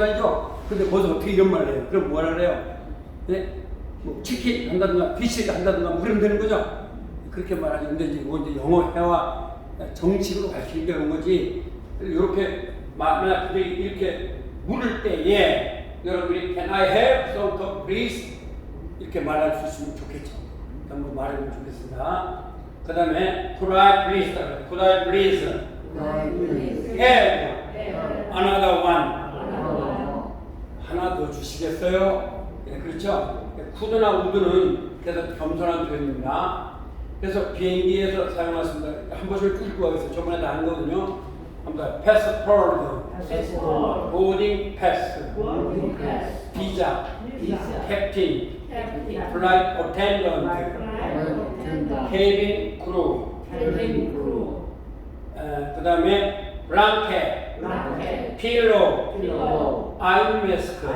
아니죠? 근데 거기서 어떻게 이런 말을 해요? 그럼 뭐라 그래요? 네? 뭐 치킨 한다든가 피시 한다든가 뭐 그러면 되는 거죠? 그렇게 말하지. 근데 이제 이거 이제 영어 회화 정식으로 게 그런 거지. 이렇게 그들이 이렇게 물을 때에 여러분이 Can I have some cup please? 이렇게 말할 수 있으면 좋겠죠. 한번 말해보면 좋겠습니다. 그 다음에 Could I please? Could I please have another one? 하나 더 주시겠어요? 예, 그렇죠? 쿠드나 우드는 그래서 겸손한 표현입니다. 그래서 비행기에서 사용했습니다. 한 번씩 뚫고 가겠어요. 저번에 다한 거거든요. 한번 패스포드, 보딩 패스, 비자, 캡틴, 플라이트 어텐던트, 케이빈 크루, 그 다음에 블랑켓, 필로, 아이언 메스크,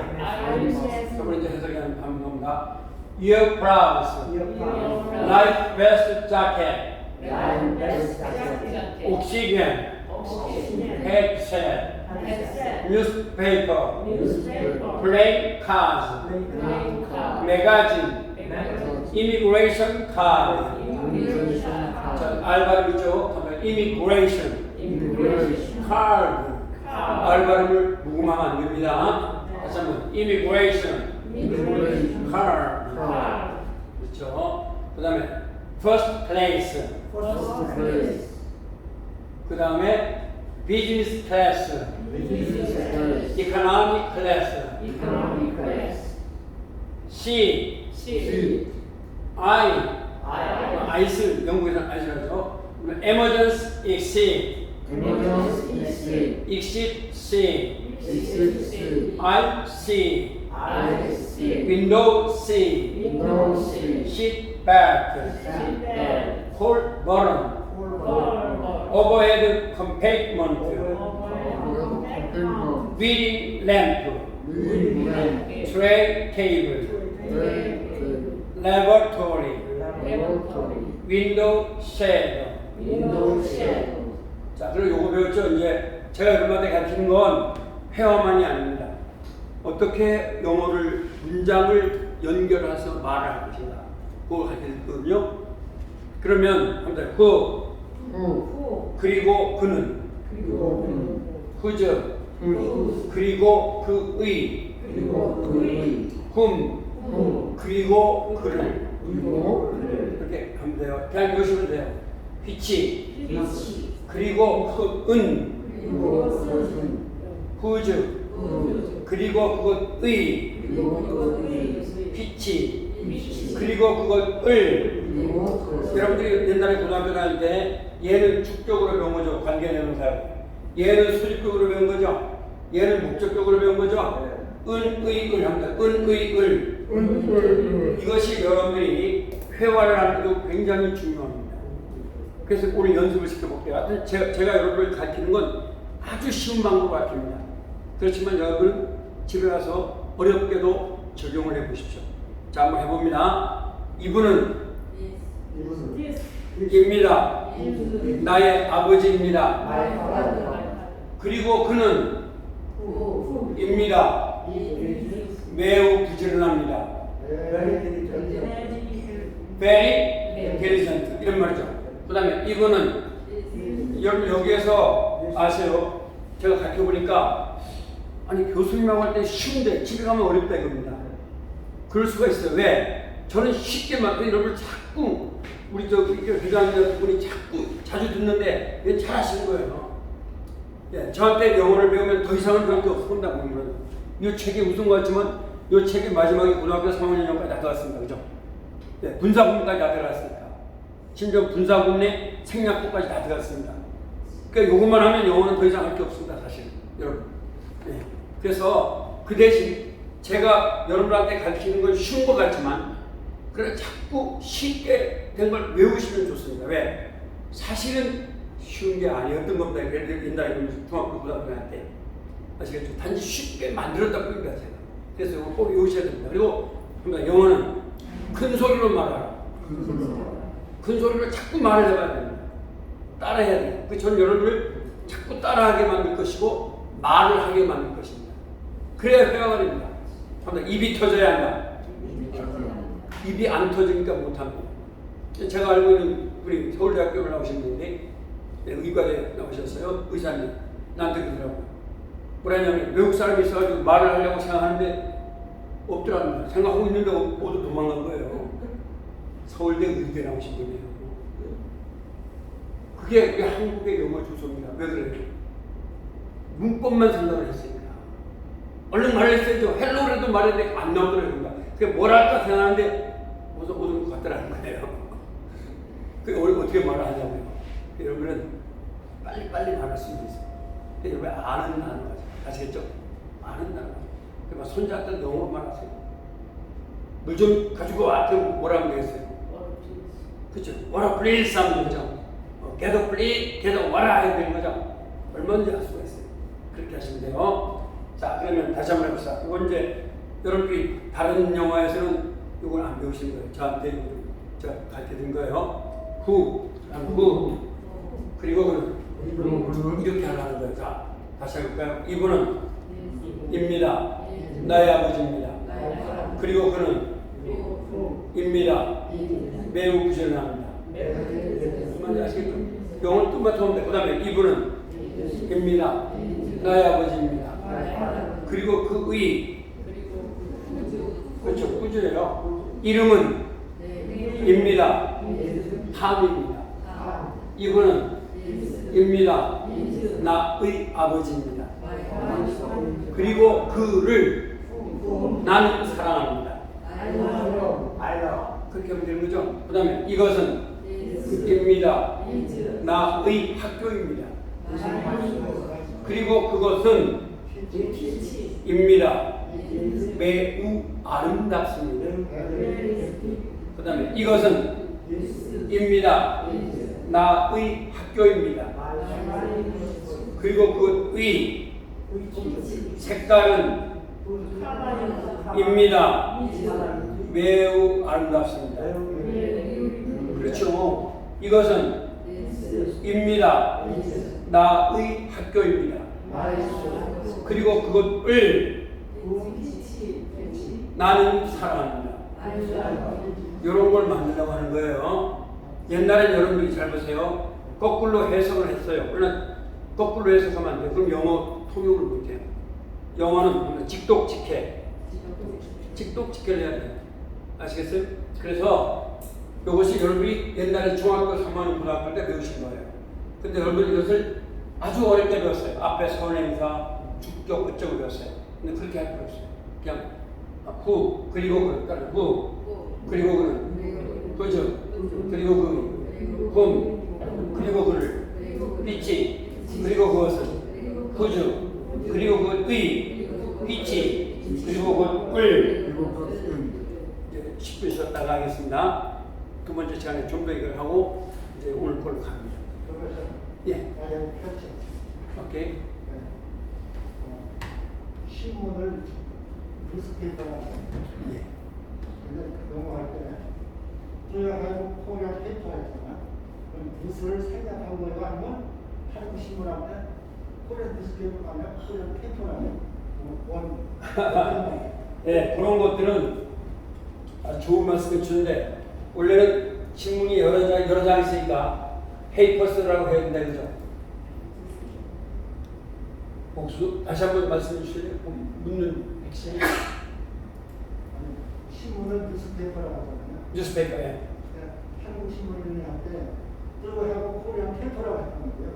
저번에 이제 해석이 한 겁니다. 이어 브라우스, 라이프 베스트 자켓, 옥시겐, 헤드셋, 뉴스페이퍼, 플레이 카드, 매거진, 이미그레이션 카드, 자, 알바름이죠. 이미그레이션, 카드, 알바름을 무음하면 안 됩니다. 다시 한번 이미그레이션, 카드, 그렇죠. 그 다음에 first place, 그 다음에 business class, economic class, C, I, 아이스 영국에서는 아이스라죠. emergency exit, Exit C. Exit C. I C. I C. Window C. Window C. Sheet back. Sheet back. Overhead compartment. Reading lamp. Tray table. Tray Window shade. 자, 그리고 요거 배웠죠? 이제 제가 여러분한테 가르치는 건 회화만이 아닙니다. 어떻게 영어를 문장을 연결해서 말을 할 것인가. 그걸 가르쳤거든요. 그러면 합니다. 그, 그리고 그는, 그저, 그리고 그의, 금, 그리고 그를. 이렇게 하면 돼요. 그냥 이러시면 돼요. 빛이, 그리고 흑은, 후즈, 그리고 그것의, 빛이, 그리고 그것을, 여러분들이 옛날에 고등학교 다닐 때 얘는 축적으로 배운 거죠. 관계 대명사. 얘는 수직적으로 배운 거죠. 얘는 목적적으로 배운 거죠. 은, 의, 을 합니다. 은, 의, 을. 이것이 여러분들이 회화를 하는 데도 굉장히 중요합니다. 그래서 오늘 연습을 시켜볼게요. 하여튼 제가, 제가 여러분을 가르치는 건 아주 쉬운 방법으로 가르칩니다. 그렇지만 여러분 집에 가서 어렵게도 적용을 해보십시오. 자, 한번 해봅니다. 이분은 입니다. 나의 아버지입니다. 그리고 그는 입니다. 매우 부지런합니다. very intelligent 이런 말이죠. 그 다음에 이거는 여러분 여기에서 아세요? 제가 가르쳐 보니까 아니 교수님하고 할 때 쉬운데 집에 가면 어렵다 이겁니다. 그럴 수가 있어요. 왜? 저는 쉽게 막 여러분 자꾸 우리 저 회장님 분이 자꾸 자주 듣는데 왜 잘하시는 거예요? 예, 저한테 영어를 배우면 더 이상은 배울 게 없습니다. 보면 이 책이 우승 같지만 이 책이 마지막에 고등학교 3학년까지 다 들어갔습니다. 그죠? 예, 분사군까지 다 들어갔습니다. 심지어 분사군의 생략부까지 다 들어갔습니다. 그러니까 이것만 하면 영어는 더 이상 할 게 없습니다. 사실 여러분. 예, 그래서 그 대신 제가 여러분한테 가르치는 건 쉬운 것 같지만 그래 자꾸 쉽게 된 걸 외우시면 좋습니다. 왜? 사실은 쉬운 게 아니었던 겁니다. 그래도 옛날에 중학교 고등학교 때 아시겠죠? 단지 쉽게 만들었다 뿐입니다. 제가. 그래서 이거 꼭 외우셔야 됩니다. 그리고 그러니까 영어는 큰 소리로 말하라. 큰 소리로 자꾸 말을 해봐야 됩니다. 따라해야 돼요. 그 저는 여러분을 자꾸 따라하게 만들 것이고 말을 하게 만들 것입니다. 그래야 회화가 됩니다. 입이 터져야 한다. 입이 안 터지니까 못합니다. 제가 알고 있는 우리 서울대학교를 나오신 분인데 네, 의과대 나오셨어요. 의사님. 나한테 그러더라고요. 뭐라 냐면 외국 사람이 있어가지고 말을 하려고 생각하는데 없더랍니다. 생각하고 있는데 모두 도망간 거예요. 서울대 의대 나오신 분이에요. 그게, 한국의 영어 주소입니다. 왜 그래요? 문법만 생각을 했으니까. 얼른 말했어야죠. 헬로 그래도 말했는데 안 나오더라고요. 그게 뭘 할까 생각하는데 오는 것 같더라는 거예요. 그게 오늘 어떻게 말을 하냐고요. 여러분은 빨리빨리 말할 수 있어요. 여러분 아는 단어 아시겠죠? 아는 단어. 그러니까 손자한테 영어로 말하세요. 물 좀 가지고 와. 그럼 뭐라고 되겠어요? 그렇죠. 와라 플리즈 하면 되죠. 어, get 플리, get 와라 해야 되는 거죠. 얼마든지 할 수가 있어요. 그렇게 하시면 돼요. 자, 그러면 다시 한번 해봅시다. 이건 이제 여러분들이 다른 영화에서는 이걸 안 배우시는 거예요. 저한테 제가 가르쳐 드린 거예요. 후, 그다음 후, 그리고 그 이렇게 하라는 거예요. 자, 다시 해볼까요? 이분은 입니다. 나의 아버지입니다. 그리고 그는 입니다. 매우 부지런합니다. 무슨 아시겠죠? 영어를 뜻만 돼. 그 다음에 이분은 입니다. 나의 아버지입니다. 그리고 그 의 그렇죠. 꾸준해요. 이름은 입니다. 함입니다. 이분은 입니다. 나의 아버지입니다. 그리고 그를 나는 사랑합니다. 그렇게 하면 되는 거죠. 그 다음에 이것은 입니다. 나의 학교입니다. 그리고 그것은 입니다. 매우 아름답습니다. 그 다음에 이것은 입니다. 나의 학교입니다. 그리고 그의 색깔은 입니다. 매우 아름답습니다. 그렇죠. 이것은 입니다. 나의 학교입니다. 그리고 그것을 나는 사랑합니다. 이런 걸 만들려고 하는 거예요. 옛날엔 여러분들이 잘 보세요. 거꾸로 해석을 했어요. 그러나 거꾸로 해석하면 안 돼요. 그럼 영어 통역을 못 해요. 영어는 직독직해. 직독직해를 해야 돼요. 아시겠어요? 그래서 이것이 여러분이 옛날에 중학교 3학년 고등학교 때 배우신 거예요. 근데 여러분 이것을 아주 어릴 때 배웠어요. 앞에 선행사, 주격, 어쩌고 배웠어요. 근데 그렇게 할 필요 없어요. 그냥 후, 그리고 그, 그러니까 후, 그리고 그는, 그죠? 그리고 그, 봄, 그리고 그를, 빛이, 그리고 그것은, 그죠? 그리고 그 의, 빛이, 그리고 그 을, 이제 10분 쉬었다가 하겠습니다. 두 번째 시간에 좀 더 이걸 하고 이제 오늘 걸로 갑니다. 예, 오케이. 신문을 뉴스페이퍼라고 예. 넘어갈 때 코리아 페이퍼가 있잖아. 그럼 뉴스를 생략한 거가 아니면 한국 신문한테 코리아 뉴스페이퍼가 아니라 코리아 페이퍼라는 원. 예, 그런 것들은 좋은 말씀을 주는데 원래는 신문이 여러 장 여러 장 있으니까 페이퍼스라고 해야 된다 그죠? 복수 다시 한번 말씀해 주실래요? 묻는 핵심 신문을 뉴스페이퍼라고 하잖아요. 뉴스페이퍼에 그러니까 한국 신문인한테 조용하고 코리아 페이퍼라고 했던 거고요.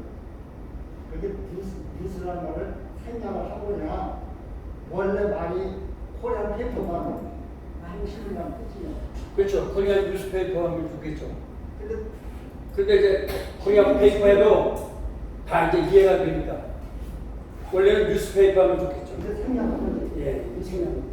그게 뉴스, 뉴스라는 말을 생략을 하고냐 원래 말이 코리아 페이퍼가 그렇죠. 코리아 뉴스페이퍼 하면 좋겠죠. 근데 근데 이제 코리아 페이퍼에도 다 이제 이해가 되니까 원래는 뉴스페이퍼 하면 좋겠죠. 예, 생략.